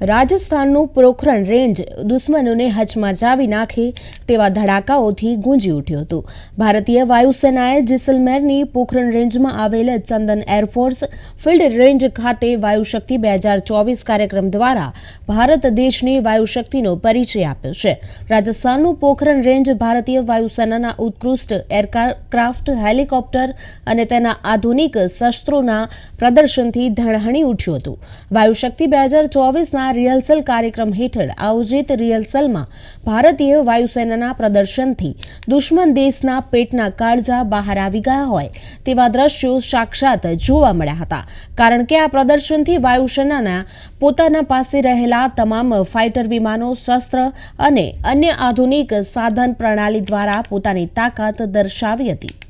રાજસ્થાનનું Pokhran range દુશ્મનોને હચમચાવી નાખે તેવા ધડાકાઓથી ગુંજી ઉઠ્યું હતું. ભારતીય વાયુસેનાએ જેસલમેરની પોખરણ રેન્જમાં આવેલ ચંદન એરફોર્સ ફિલ્ડ રેન્જ ખાતે વાયુશક્તિ બે હજાર ચોવીસ કાર્યક્રમ દ્વારા ભારત દેશની વાયુશક્તિનો પરિચય આપ્યો છે. રાજસ્થાનનું પોખરણ રેન્જ ભારતીય વાયુસેનાના ઉત્કૃષ્ટ એરક્રાફ્ટ, હેલિકોપ્ટર અને તેના આધુનિક શસ્ત્રોના પ્રદર્શનથી ધણહણી ઉઠ્યું હતું. વાયુશક્તિ બે હજાર ચોવીસના રિહર્સલ કાર્યક્રમ હેઠળ આયોજિત રિહર્સલમાં ભારતીય વાયુસેનાના પ્રદર્શનથી દુશ્મન દેશના પેટના કાળજા બહાર આવી ગયા હોય તેવા દ્રશ્યો સાક્ષાત જોવા મળ્યા હતા. કારણ કે આ પ્રદર્શનથી વાયુસેનાના પોતાના પાસે રહેલા તમામ ફાઇટર વિમાનો, શસ્ત્ર અને અન્ય આધુનિક સાધન પ્રણાલી દ્વારા પોતાની તાકાત દર્શાવી હતી.